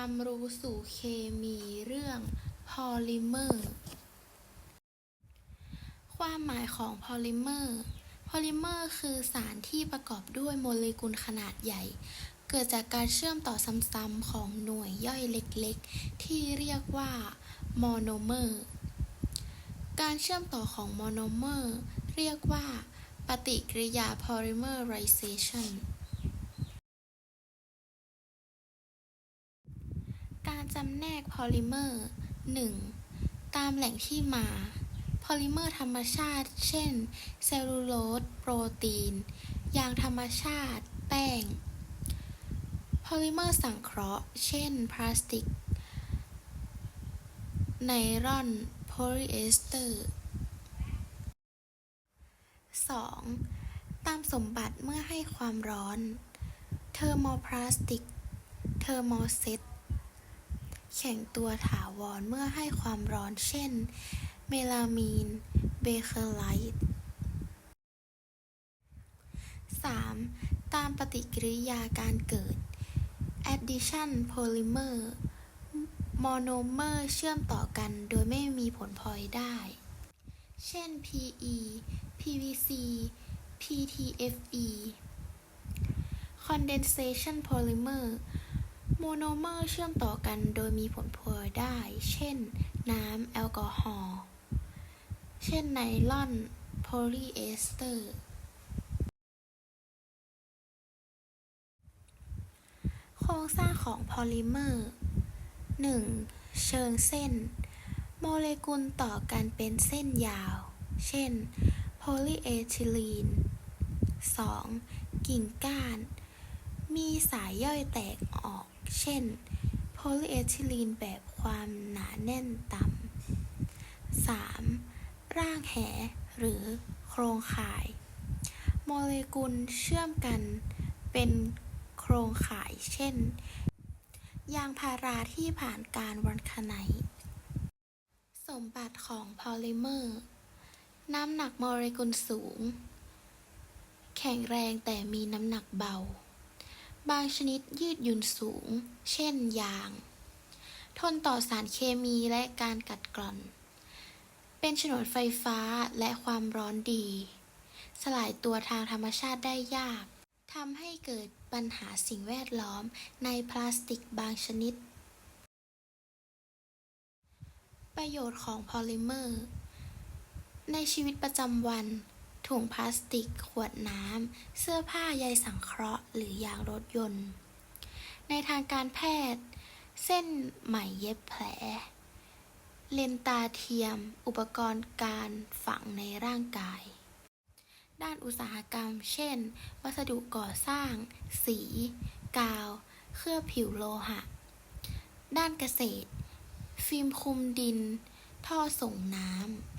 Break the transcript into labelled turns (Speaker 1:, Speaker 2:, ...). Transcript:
Speaker 1: ความรู้สู่เคมีเรื่องพอลิเมอร์ ความหมายของพอลิเมอร์ พอลิเมอร์คือสารที่ประกอบด้วยโมเลกุลขนาดใหญ่ เกิดจากการเชื่อมต่อซ้ำๆของหน่วยย่อยเล็กๆ ที่เรียกว่ามอนเมอร์ การเชื่อมต่อของมอนเมอร์ เรียกว่า ปฏิกิริยาพอลิเมอร์ไรเซชัน จำแนกพอลิเมอร์ 1. ตามแหล่งที่มา พอลิเมอร์ธรรมชาติ เช่น เซลลูโลส โปรตีน ยางธรรมชาติ แป้ง พอลิเมอร์สังเคราะห์ เช่น พลาสติก ไนลอน โพลีเอสเตอร์ 2. ตามสมบัติเมื่อให้ความร้อน เทอร์โมพลาสติก เทอร์โมเซต แข็งตัวถาวรเมื่อให้ความร้อนเช่น เมลามีน เบเคอร์ไลท์ 3. ตามปฏิกิริยาการเกิด addition polymer โมโนเมอร์เชื่อมต่อกันโดยไม่มีผลพลอยได้ เช่น PE PVC PTFE condensation polymer โมโนเมอร์เชื่อมต่อกันโดยมีผลพลอยได้ เช่น น้ำ แอลกอฮอล์ เช่น ไนลอน โพลีเอสเตอร์ โครงสร้างของพอลิเมอร์ 1. เชิงเส้น โมเลกุลต่อกันเป็นเส้นยาว เช่น โพลีเอทิลีน 2. กิ่งก้าน มีสายย่อยแตกออก เช่น โพลีเอทิลีนแบบความหนาแน่นต่ำ 3. ร่างแหหรือโครงข่าย โมเลกุลเชื่อมกันเป็นโครงข่าย เช่น ยางพาราที่ผ่านการวันคไนสมบัติของพอลิเมอร์ น้ำหนักโมเลกุลสูง แข็งแรงแต่มีน้ำหนักเบา บางชนิดยืดหยุ่นสูง เช่นยาง ทนต่อสารเคมีและการกัดกร่อน เป็นฉนวนไฟฟ้าและความร้อนดี สลายตัวทางธรรมชาติได้ยากทำให้เกิดปัญหาสิ่งแวดล้อมในพลาสติกบางชนิด ประโยชน์ของพอลิเมอร์ ในชีวิตประจำวัน ถุงพลาสติก ขวดน้ำ เสื้อผ้าใยสังเคราะห์ หรือยางรถยนต์ ในทางการแพทย์ เส้นไหมเย็บแผล เลนตาเทียม อุปกรณ์การฝังในร่างกาย ด้านอุตสาหกรรม เช่น วัสดุก่อสร้าง สี กาว เคลือบผิวโลหะ ด้านเกษตร ฟิล์มคลุมดิน ท่อส่งน้ำ